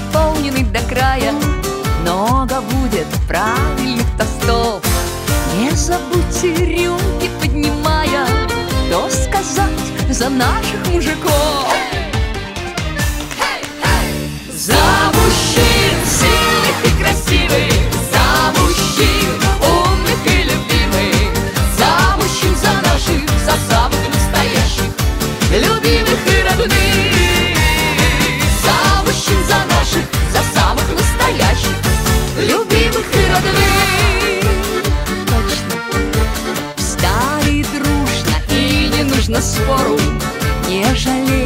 наполненный до края Много будет правильных тостов Не забудьте рюмки поднимая то сказать за наших мужиков hey! Hey! Hey! За мужчин! Спору Не жалейте